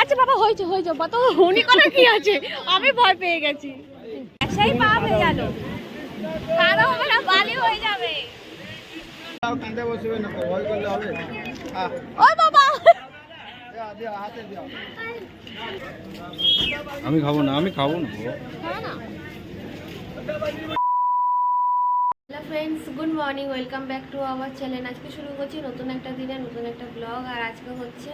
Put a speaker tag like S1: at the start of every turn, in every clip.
S1: আচ্ছা বাবা হয়েছে হয়েছে। কত উনি করা কি আছে? আমি ভয় পেয়ে গেছি। সেই পা হয়ে গেল। কারও হবে না বালি হয়ে যাবে। ও বাবা।
S2: আমি খাব না আমি খাব না।
S1: Friends good morning welcome back to our channel আজকে শুরু করছি নতুন একটা দিনে, নতুন একটা ব্লগ আর আজকে হচ্ছে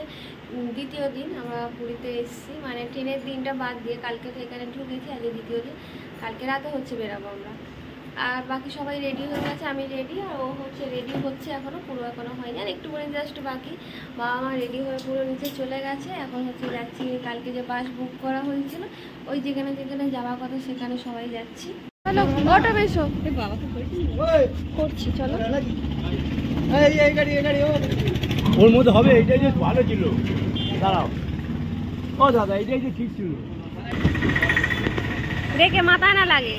S1: দ্বিতীয় দিন আমরা পুরীতে এসেছি। মানে ট্রেনের দিনটা বাদ দিয়ে কালকে তো এখানে ঢুকেছি, আজকে দ্বিতীয় দিন। কালকে রাতে হচ্ছে বেরাবো আমরা। আর বাকি সবাই রেডি হয়ে গেছে, আমি রেডি আর ও হচ্ছে রেডি হচ্ছে এখনও পুরো এখনও হয়নি। আর একটু একটুখানি জাস্ট বাকি বাবা মা রেডি হয়ে পুরো নিচে চলে গেছে। এখন হচ্ছে যাচ্ছি, কালকে যে বাস বুক করা হয়েছিল, ওই যেখানে যেখানে যাওয়ার কথা সেখানে সবাই যাচ্ছি। চলো অটো বেশো করছি চলো।
S3: এই, এই গাড়ি, ও।
S2: ওর মধ্যে হবে এইটাই যে ভালো ছিল। দাঁড়াও। ও দাদা এইটাই যে ঠিক ছিল।
S1: দেখে মাথায় না লাগে।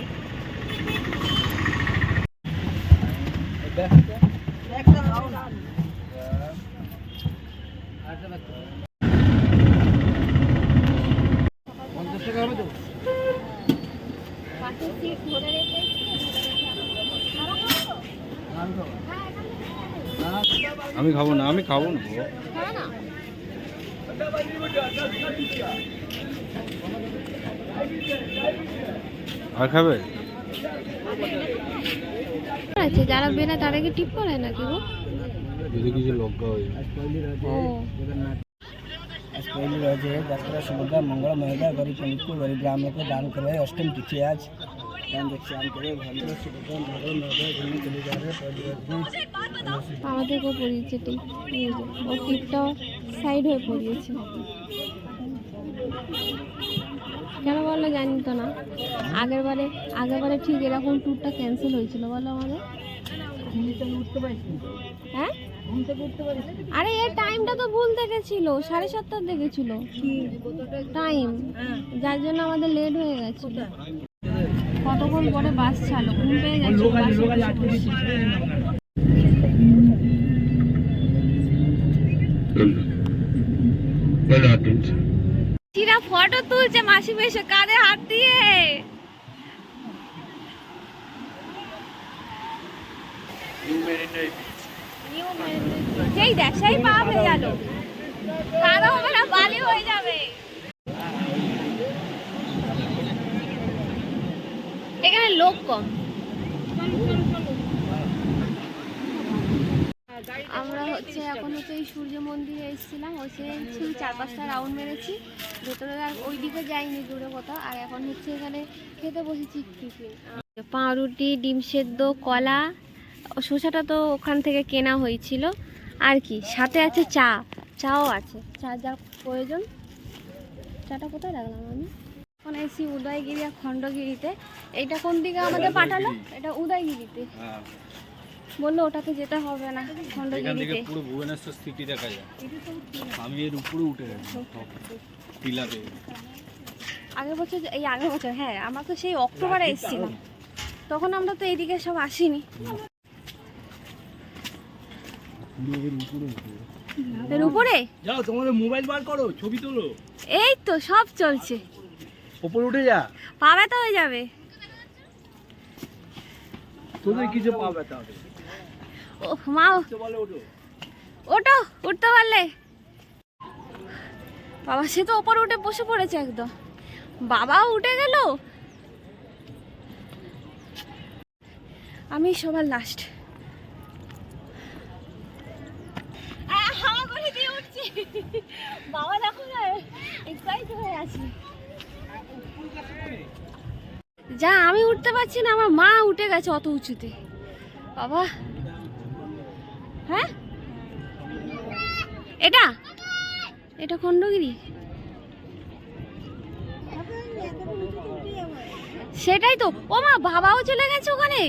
S3: পঞ্চাশ টাকা হবে তো?
S1: পাশের সিট ধরে রেখে
S3: আমি খাব।
S2: আমি খাব না আমি খাব না।
S1: না
S2: আর খাবে?
S1: আছে যারা বেনা তারা কি টিপ করে নাকি গো?
S2: যদি কিছু লজ্ঞা হয়।
S1: ও।
S3: আজ পহিলি রয়েছে যাত্রা সমুদ্র মঙ্গল মহিলা গরিব গরিব গ্রামকে দান করে অষ্টম তিথি আজ দান দেখছি আম করে ভদ্র সুভদ্র মঙ্গল মহিলা ঘুমিয়ে চলে যাবে পহিলি রয়েছে
S1: আমাদেরকেও পড়িয়েছে টিপ ও টিপটা সাইড হয়ে পড়িয়েছে। কেন বলল জানি তো না। আগের বারে আগের বারে ঠিক এরকম ট্যুরটা ক্যান্সেল হয়েছিল বলো আমাদের। হ্যাঁ? আরে এর টাইমটা তো ভুল দেখেছিল, সাড়ে সাতটার দেখেছিল টাইম যার জন্য আমাদের লেট হয়ে গেছে কতক্ষণ পরে বাস ছাড়লো? ঘুম পেয়ে গেছে। বসে। চিরা ফটো তুলছে মাসি বেশে কাঁধে হাত দিয়ে। সেই দেখ সেই পা হয়ে গেল। কারও হবে না বালি হয়ে যাবে। এখানে লোক কম আমরা হচ্ছে এখন হচ্ছে এই সূর্য মন্দিরে এসেছিলাম হচ্ছে সেই চার পাঁচটা রাউন্ড মেরেছি। ভেতরে আর ওই দিকে যাইনি দূরে কোথাও আর এখন হচ্ছে এখানে খেতে বসেছি টিফিন। পাউরুটি ডিম সেদ্ধ কলা শসাটা তো ওখান থেকে কেনা হয়েছিল। আর কি সাথে আছে চা চাও আছে। চা যা প্রয়োজন। চাটা কোথায় রাখলাম আমি? এখন এসি উদয়গিরি আর খণ্ডগিরিতে। এইটা কোন দিকে আমাদের পাঠালো? এটা উদয়গিরিতে। বলল ওটাতে যেতে হবে না
S2: এখান থেকে পুরো ভুবনেশ্বর সিটি দেখা যায়। আমি এর উপরে উঠে গেছি টিলাতে।
S1: আগের বছর এই আগের বছর হ্যাঁ আমরা তো সেই অক্টোবরে এসেছিলাম। তখন আমরা তো এইদিকে সব আসিনি। এর উপরে
S2: যাও তোমাদের মোবাইল বার করো ছবি তোলো।
S1: এই তো সব চলছে।
S2: উপরে উঠে যা।
S1: পাবে তো হয়ে যাবে।
S2: তোদের কিছু পাবে তাহলে
S1: ও মা ওটো উঠতে পারলে। বাবা, সে তো ওপর উঠে বসে পড়েছে একদম। বাবাও উঠে গেল। আমি সবার লাস্ট বাবা দেখো আছি। যা, আমি উঠতে পারছি না, আমার মা উঠে গেছে অত উঁচুতে। বাবা। হ্যাঁ? এটা? এটা খণ্ডগিরি? সেটাই তো। ও মা বাবাও চলে গেছে ওখানে?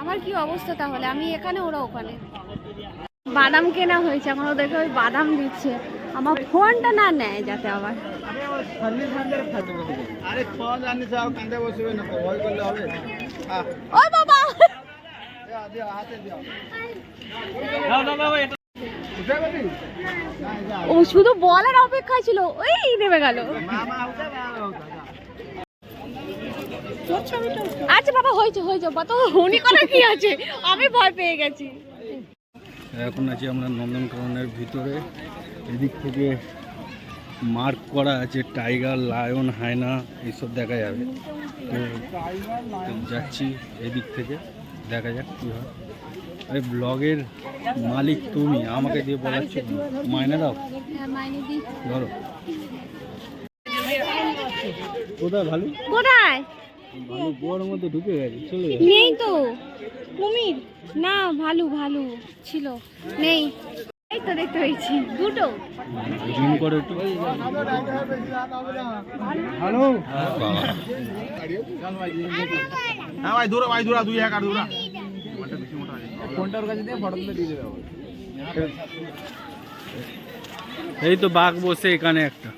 S1: আমার কি অবস্থা তাহলে? আমি এখানে ওরা ওখানে। বাদাম কেনা হয়েছে এখন ওদেরকে ওই বাদাম দিচ্ছে। আমার ফোনটা না নেয় যাতে আবার। ও বাবা ও শুধু বলার অপেক্ষায় ছিল, ওই নেমে গেল। আচ্ছা বাবা, হয়েছে হয়েছে। তো উনি করার কি আছে? আমি ভয় পেয়ে গেছি।
S4: এখন আছি আমরা নন্দনকাননের ভিতরে। এদিক থেকে মার্ক করা আছে, টাইগার, লায়ন, হায়না, এইসব দেখা যাবে। যাচ্ছি এদিক থেকে। দেখা যাক কী হয়। আরে ব্লগের মালিক তুমি আমাকে দিয়ে বলাচ্ছ? মাইনে দাও।
S1: হ্যাঁ
S4: ধরো। কোথায় ভালো?
S1: কোথায়?
S4: ভালো বোয়ার মধ্যে ঢুকে গেছে চলে
S1: নেই তো। কুমির? না ভালু ভালু ছিল। নেই। এই তো দেখতে পেয়েছি দুটো।
S4: জুম করে একটু।
S3: হ্যালো
S4: বাবা
S2: হ্যাঁ ভাই দূরা ভাই দূরা দুই হাজার দূরা
S4: এই তো বাঘ বসে এখানে একটা।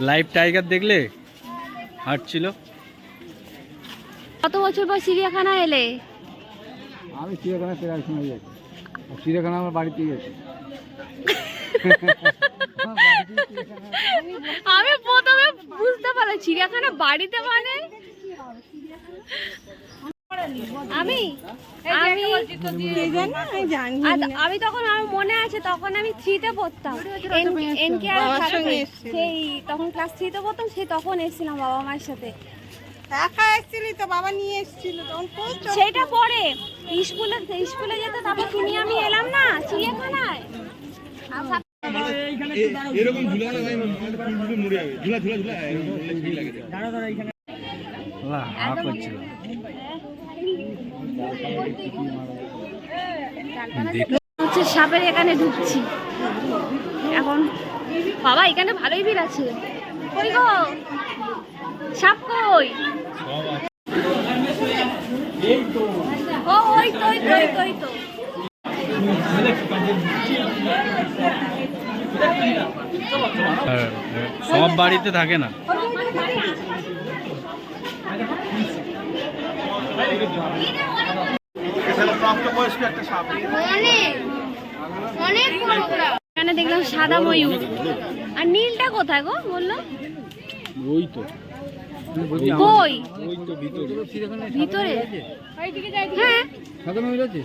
S4: লাইভ টাইগার দেখলে? হাঁটছিল।
S1: কত বছর পর চিড়িয়াখানা এলে?
S3: আমি চিড়িয়াখানা প্রায় সময় যাচ্ছি চিড়িয়াখানা আমার বাড়িতেই আছে।
S1: আমি প্রথমে বুঝতে পারলাম চিড়িয়াখানা বাড়িতে মানে? আমি? আমি আচ্ছা, আমি তখন আমার মনে আছে তখন আমি থ্রিতে পড়তাম। এনকে আর সেই তখন ক্লাস থ্রিতে পড়তাম সেই তখন এসেছিলাম বাবা মায়ের সাথে।
S5: একা এসেছিলি তো বাবা নিয়ে এসেছিল তখন খুব
S1: পরে। স্কুলে স্কুলে যেতে তারপর কি নিয়ে আমি এলাম না?
S2: এরকম মরে যাবে। ঝুলা ঝুলা ঝুলা এরকম করলে ঠিক লাগে
S4: লা, হা করছিল।
S1: হচ্ছে সাপের এখানে ঢুকছি। এখন বাবা এখানে ভালোই ভিড় আছে। কই গো? সাপ কই? ও ওই তো ওই তো ওই তো।
S4: সব বাড়িতে থাকে না।
S2: প্রাপ্তবয়স্ক একটা সাপ
S1: অনেক অনেক বড় ওরা। এখানে দেখলাম সাদা ময়ূর। আর নীলটা কোথায় গো? বলল।
S4: ওই তো।
S1: কই?
S4: ভিতরে।
S1: ভিতরে। হ্যাঁ
S3: সাধারণ হয়ে যাচ্ছে